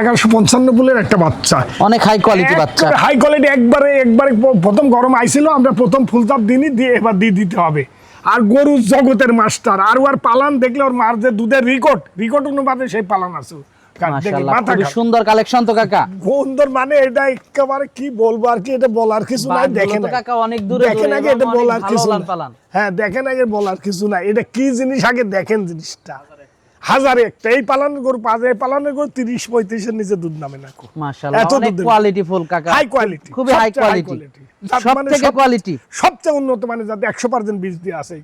এগারোশো পঞ্চান্ন একটা বাচ্চা। অনেক হাই কোয়ালিটি বাচ্চা। হাই কোয়ালিটি একবারে একবারে প্রথম গরম আইছিল আমরা প্রথম ফুলতাপ দিনই দিয়ে এবার দিয়ে দিতে হবে। আর গরু জগতের মাস্টার আর ওর পালান দেখলে ওর মার যে দুধের রিকর্ড রিকর্ড অনুপাতে সেই পালান আছে। সুন্দর কালেকশন তো কাকা। সুন্দর মানে এটা একেবারে কি বলব আর কি এটা বলার কিছু নাই দেখেন কাকা অনেক দূরে দেখেন আগে এটা বলার কিছু হ্যাঁ দেখেন আগে বলার কিছু নাই। এটা কি জিনিস? আগে দেখেন জিনিসটা। হাজারে একটা এই পালানের গরু পাঁচ এই পালানের গরু তিরিশ পঁয়ত্রিশের নিচে দুধ নামে না এত কোয়ালিটি ফুল কাকা। হাই কোয়ালিটি খুবই হাই কোয়ালিটি সব কোয়ালিটি সবচেয়ে উন্নত মানে যাতে একশো পার্সেন্ট বীজ দিয়ে আছে।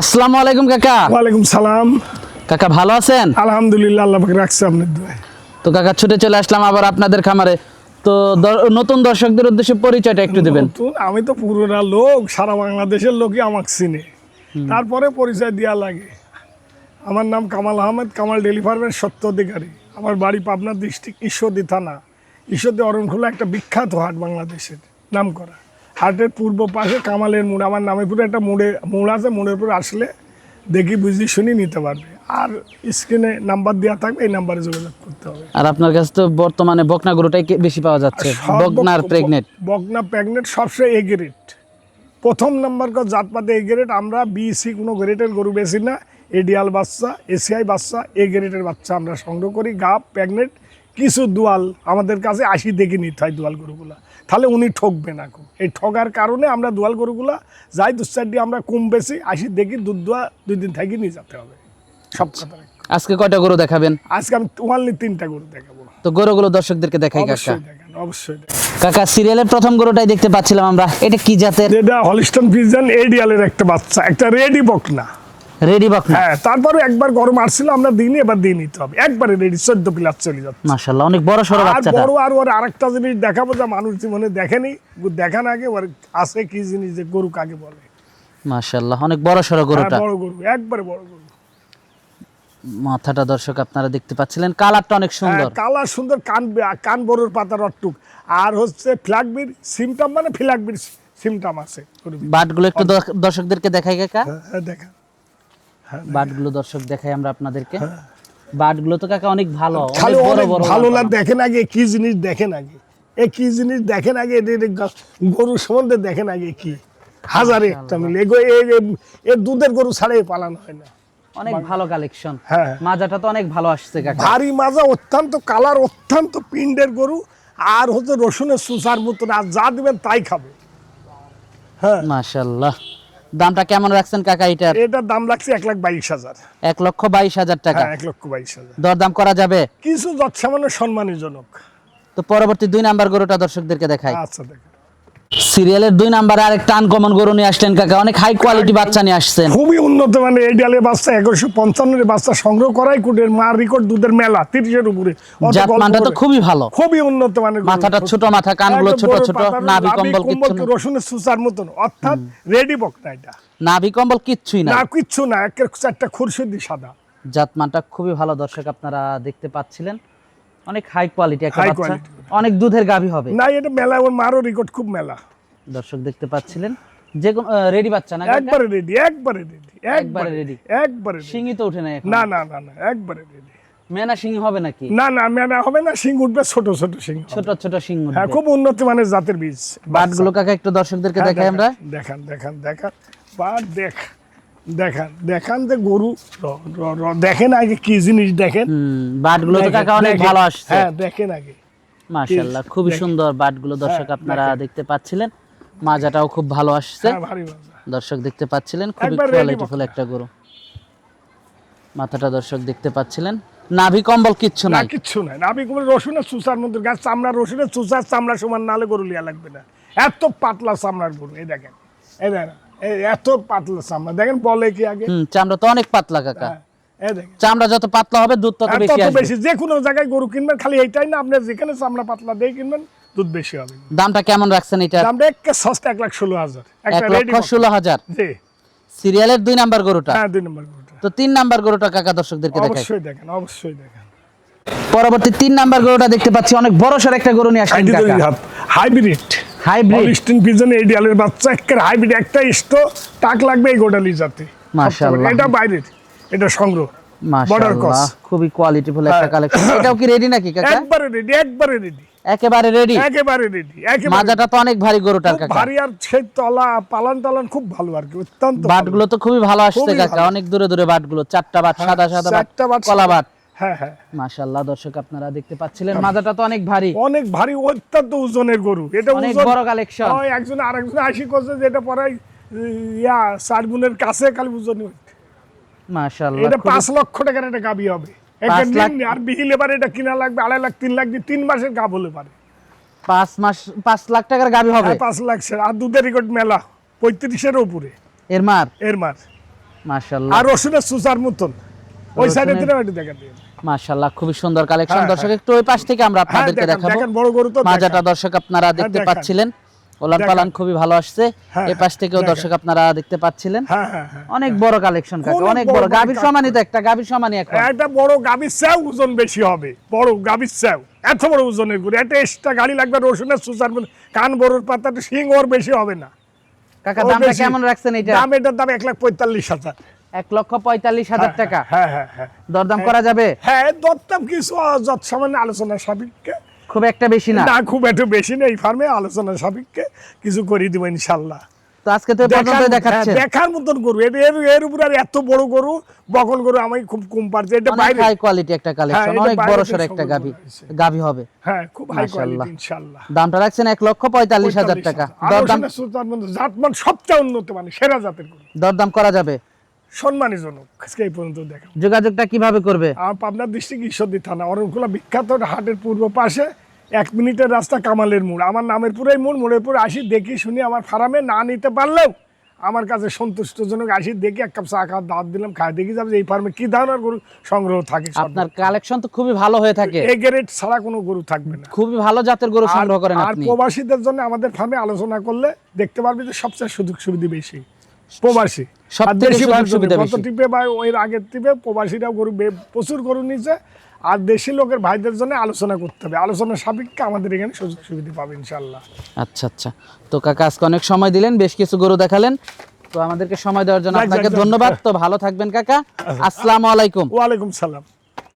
আসসালামু আলাইকুম কাকা। ওয়ালাইকুম সালাম। কাকা ভালো আছেন? আলহামদুলিল্লাহ আল্লাহ পাক রাখছে আপনার দোয়ায় তো কাকা ছুটে চলে আসলাম আবার আপনাদের খামারে। তো নতুন দর্শকদের উদ্দেশ্যে পরিচয়টা একটু দিবেন। আমি তো পুরোটা লোক সারা বাংলাদেশের লোকই আমাকে চিনে। তারপরে পরিচয় দেওয়া লাগে। আমার নাম কামাল আহমেদ কামাল ডেলি ফার্মের সত্য অধিকারী। আমার বাড়ি পাবনা ডিস্ট্রিক্ট ঈশ্বরদী থানা। ঈশ্বরদী অরণখোলা একটা বিখ্যাত হাট বাংলাদেশের নাম করা হাটের পূর্ব পাশে কামালের মোড়। আমার নামে পুরো একটা মোড়ে মোড় আছে মোড়ের উপর আসলে দেখি বুঝি শুনি নিতে পারবে। আর স্ক্রিনে নাম্বার দেওয়া থাকবে এই নাম্বারে যোগাযোগ করতে হবে। আর আপনার কাছে তো বর্তমানে বকনা গরুটাই বেশি পাওয়া যাচ্ছে? বকনার বক- প্রেগনেন্ট বকনা প্রেগনেন্ট সবচেয়ে এ গ্রেড প্রথম নাম্বার জাতপাতে এ গ্রেড আমরা বিসি কোনো গ্রেডের গরু বেশি না। এডিয়াল বাচ্চা এসিআই বাচ্চা এ গ্রেডের বাচ্চা আমরা সংগ্রহ করি গাপ প্রেগনেন্ট কিছু দুয়াল। আমাদের কাছে আশি দেখে নিতে হয় দুয়াল গরুগুলা। তাহলে উনি ঠকবে না খুব। এই ঠকার কারণে আমরা দুয়াল গরুগুলা যাই দু চারটি আমরা কম বেশি আশি দেখি দুধ দোয়া দুই দিন থাকি নিয়ে যেতে হবে। সব কথা আজকে কয়টা গরু দেখাবেন? আজকে আমি ওয়ানলি তিনটা গরু দেখাবো। তো গরুগুলো দর্শকদেরকে দেখাই কাকা। অবশ্যই কাকা সিরিয়ালের প্রথম গরুটাই দেখতে পাচ্ছিলাম আমরা। এটা কি জাতের? যেটা হলিস্টন ফিজান এডিয়ালের একটা বাচ্চা একটা রেডি বকনা। রেডি বকনা হ্যাঁ তারপরে একবার গরম আসছিল আমরা দিইনি এবার দিয়ে নিতে হবে। একবারে রেডি চোদ্দ প্লাস চলে যাচ্ছে। মাশাআল্লাহ অনেক বড় সড়ো আর বাচ্চাটা। বড় আর ওর আরেকটা জিনিস দেখাবো যা মানুষ জীবনে দেখেনি দেখান আগে ওর আছে কি জিনিস যে গরু কাকে বলে। মাশাআল্লাহ অনেক বড় সড়ো হ্যাঁ, গরুটা। বড় গরু একবারে বড় গরু। মাথাটা দর্শক আপনারা দেখতে পাচ্ছিলেন কালারটা অনেক সুন্দর। হ্যাঁ, কালার সুন্দর কান কান বড়োর পাতা রট্টুক আর হচ্ছে ফ্ল্যাগবির সিমটাম মানে ফ্ল্যাগবির সিমটাম আছে। বাটগুলো একটু দর্শ- দর্শকদেরকে দেখাই কাকা হ্যাঁ, দেখা। বাটগুলো দর্শক দেখাই আমরা আপনাদেরকে। বাটগুলো তো কাকা অনেক ভালো খালি অনেক ভালো না দেখেন আগে কি জিনিস দেখেন আগে। এ কি জিনিস দেখেন আগে গরু সম্বন্ধে দেখেন আগে কি। হাজারে একটা মিলে। এ- দুধের গরু ছাড়াই পালানো হয় না। অনেক ভালো কালেকশন হ্যাঁ। মাজাটা তো অনেক ভালো আসছে কাকা। ভারী মাজা অত্যন্ত কালার অত্যন্ত পিন্ডের গরু। আর হচ্ছে রসুনের সুসার মতন আর যা দিবেন তাই খাবে। হ্যাঁ। মাশাআল্লাহ। দামটা কেমন রাখছেন কাকা এটার? এটার দাম লাগছে এক লাখ বাইশ হাজার। এক লক্ষ বাইশ হাজার টাকা। হ্যাঁ এক লক্ষ বাইশ হাজার। দরদাম করা যাবে? কিছু যৎসামান্য সম্মানজনক। তো পরবর্তী দুই নাম্বার গরুটা দর্শকদেরকে দেখায় আচ্ছা দেখেন সিরিয়ালের দুই নাম্বারে আরেকটা আনকমন গরু নিয়ে আসলেন কাকা। অনেক হাই কোয়ালিটি বাচ্চা নিয়ে আসছেন। খুবই উন্নত মানে এডিয়ালের বাচ্চা এগারোশো পঞ্চান্নের বাচ্চা সংগ্রহ করাই কুটের মার রেকর্ড দুধের মেলা তিরিশের উপরে। মানটা তো খুবই ভালো। খুবই উন্নত মানে মাথাটা ছোট মাথা কানগুলো ছোট ছোট নাভি কম্বল কিচ্ছু না। রসুনের সুসার মতন। অর্থাৎ রেডি বকনা এটা। নাভি কম্বল কিচ্ছুই না। না কিচ্ছু না। একের চারটা খুরশিদি সাদা। জাতমানটা খুবই ভালো দর্শক আপনারা দেখতে পাচ্ছিলেন। অনেক হাই কোয়ালিটি একটা বাচ্চা। অনেক দুধের গাভী হবে। না এটা মেলা ওর মারও রেকর্ড খুব মেলা। দর্শক দেখতে পাচ্ছিলেন যে কোন রেডি বাচ্চা না একবারে রেডি একবারে রেডি একবারে রেডি একবারে। শিঙি তো উঠে না এখন। না না না না একবারে রেডি মেনা শিঙি হবে নাকি? না না মেলা হবে না সিং উঠবে ছোট ছোট সিং হবে। ছোট ছোট শিং হ্যাঁ খুব উন্নত মানের জাতের বীজ বাটগুলো কাকা একটু দর্শকদেরকে হ্যাঁ, দেখাই আমরা। দেখান দেখান দেখান বা দেখ দেখান দেখান যে গরু দেখেন আগে কি জিনিস দেখেন। বাটগুলো তো কাকা অনেক ভালো আসছে। হ্যাঁ দেখেন আগে। মাশাআল্লাহ খুবই। সুন্দর বাটগুলো দর্শক হ্যাঁ, আপনারা দেখতে পাচ্ছিলেন। মাজাটাও খুব ভালো আসছে। হ্যাঁ দর্শক দেখতে পাচ্ছিলেন খুবই কোয়ালিটিফুল একটা গরু। মাথাটা দর্শক দেখতে পাচ্ছিলেন। নাভি কম্বল কিচ্ছু না নাই। কিচ্ছু নাই। নাবি কুমার রসুনের চুষার মধ্যে গাছ চামড়া রসুনের চুষার চামড়া সমান নালে গরু লিয়া লাগবে না। এত পাতলা চামড়ার গরু এই দেখেন। এই দেখেন এত পাতলা চামড়া। দেখেন বলে কি আগে? চামড়া তো অনেক পাতলা কাকা। হ্যাঁ, চামড়া যত পাতলা হবে দুধ তত বেশি আসবে। বেশি যে কোনো জায়গায় গরু কিনবেন খালি এইটাই না আপনি যেখানে চামড়া পাতলা দিয়ে কিনবেন দুধ বেশি হবে। দামটা কেমন রাখছেন এটা? দামটা একে সস্তা এক লাখ ষোলো হাজার। এক লক্ষ ষোলো হাজার? জি। সিরিয়ালের দুই নাম্বার গরুটা? হ্যাঁ দুই নম্বর গরুটা। তো তিন নাম্বার গরুটা কাকা দর্শকদেরকে দেখাই। অবশ্যই দেখেন অবশ্যই দেখেন। পরবর্তী তিন নাম্বার গরুটা দেখতে পাচ্ছি অনেক বড় সর একটা গরু নিয়ে আসলেন কাকা। হাইব্রিড। হাইব্রিড। হলিস্টিন পিজন এডিয়ালের বাচ্চা একের হাইব্রিড। একটা ইস্টো টাক লাগবে এই গোডালি জাতে মাশাআল্লাহ। এটা বাইরের। এটা সংগ্রহ। মাশাআল্লাহ cross। খুবই কোয়ালিটিফুল একটা হ্যাঁ। কালেকশন এটাও কি রেডি নাকি কাকা? একবারে রেডি একবারে রেডি একেবারে রেডি একেবারে রেডি মাজাটা তো অনেক ভারী গরুটার কাকা। ভারী আর সেই তলা পালান টালান খুব ভালো আর কি অত্যন্ত। বাটগুলো তো খুবই ভালো আসছে কাকা। অনেক দূরে দূরে বাটগুলো চারটা বাট সাদা সাদা বাট কলা বাট। হ্যাঁ হ্যাঁ। মাশাআল্লাহ দর্শক আপনারা দেখতে পাচ্ছিলেন মাজাটা তো অনেক ভারী। অনেক ভারী অত্যন্ত ওজনের গরু। এটা অনেক বড় কালেকশন হয় একজন আরেকজন আশি করছে যেটা পরে ইয়া চার কাছে খালি ওজন মাশাআল্লাহ এটা খুবই- লক্ষ টাকার একটা গাবি হবে। একটা? আর বিহিল এটা কিনা লাগবে আড়াই লাখ তিন লাখ দিয়ে তিন মাসের গাব হলে পারে। পাঁচ মাস লাখ টাকার গাবি হবে? হ্যাঁ, লাখ সের আর দুধের রেকর্ড মেলা উপরে। এর মার? এর মার। মাশাআল্লাহ। আর রসুনের সুসার মতন। ওই সাইডে দিলে দেখা মাশাআল্লাহ খুবই সুন্দর কালেকশন হ্যাঁ, দর্শক একটু ওই পাশ থেকে আমরা হ্যাঁ আপনাদেরকে দেখাবো। দেখেন বড় গরু তো মাজাটা দর্শক আপনারা দেখতে পাচ্ছিলেন। ওলান পালান খুবই ভালো আসছে। হ্যাঁ, এই পাশ থেকেও দর্শক আপনারা দেখতে পাচ্ছিলেন। হ্যাঁ হ্যাঁ অনেক বড় কালেকশন কাকা অনেক বড় কালেকশন। সমানই তো একটা গাভীর সমানই এখন। একটা বড় গাভীর চেয়েও ওজন বেশি হবে। বড় গাভীর চেয়েও। এত বড় ওজনের গরু একটা এক্সট্রা গাড়ি লাগবে রসুনের সুসার কান বড়র পাতাটা শিং ওর বেশি হবে না। কাকা দামটা কেমন রাখছেন এটা দাম এটার দাম এক লাখ পঁয়তাল্লিশ হাজার। এক লক্ষ পঁয়তাল্লিশ হাজার টাকা। হ্যাঁ হ্যাঁ হ্যাঁ। দরদাম করা যাবে? হ্যাঁ দরদাম কিছু যত সামান্য আলোচনা সাপেক্ষে। খুব একটা বেশি না? না খুব একটু বেশি নেই ফার্মে আলোচনা সাপেক্ষে কিছু করে দিব ইনশাল্লাহ। তো আজকে তো পর্যন্ত দেখাচ্ছে। হ্যাঁ, দেখার মতন গরু। এর এর উপর আর এত বড় গরু বকন গরু আমি খুব কম পারছে। এটা বাইরে হাই কোয়ালিটি একটা কালেকশন অনেক বড় সর একটা গাভী করা হবে। হ্যাঁ খুব হাই কোয়ালিটি ইনশাল্লাহ দামটা রাখছেন এক লক্ষ পঁয়তাল্লিশ হাজার টাকা। দরদাম জাতমান সবচেয়ে উন্নত মানে সেরা জাতের গরু। দরদাম করা যাবে? সম্মানীজনক আজকে এই পর্যন্ত দেখা যোগাযোগটা কীভাবে করবে? পাবনার ডিস্ট্রিক্ট ঈশ্বরদী থানা অরণখোলা বিখ্যাত হাটের পূর্ব পাশে এক মিনিটের রাস্তা কামালের মোড়। আমার নামের পুরাই মোড় মোড়ের পরে আসি দেখি শুনি আমার ফার্মে না নিতে পারলেও আমার কাছে সন্তুষ্টজনক আসি দেখি এক কাপ চা খাওয়ার দাঁত দিলাম খাই দেখি যাবে এই ফার্মে কি ধরনের গরু সংগ্রহ থাকে আপনার কালেকশন তো খুবই ভালো হয়ে থাকে। এই গ্রেড ছাড়া কোনো গরু থাকবে না। খুবই ভালো জাতের গরু সংগ্রহ করেন আর প্রবাসীদের জন্য আমাদের ফার্মে আলোচনা করলে দেখতে পারবি যে সবচেয়ে সুযোগ সুবিধা বেশি। প্রবাসী। সব আর থেকে দেশি সুযোগ সুবিধা বেশি। টিপে বা ওই আগের টিপে প্রবাসীরা গরু প্রচুর গরু নিচ্ছে আর দেশি লোকের ভাইদের জন্য আলোচনা করতে হবে। আলোচনা সাপেক্ষে আমাদের এখানে সুযোগ সুবিধা পাবে ইনশাল্লাহ আচ্ছা আচ্ছা। তো কাকা আজকে অনেক সময় দিলেন বেশ কিছু গরু দেখালেন। তো আমাদেরকে সময় দেওয়ার জন্য আপনাকে ধন্যবাদ। তো ভালো থাকবেন কাকা। আসসালামু আলাইকুম। ওয়ালাইকুম সালাম।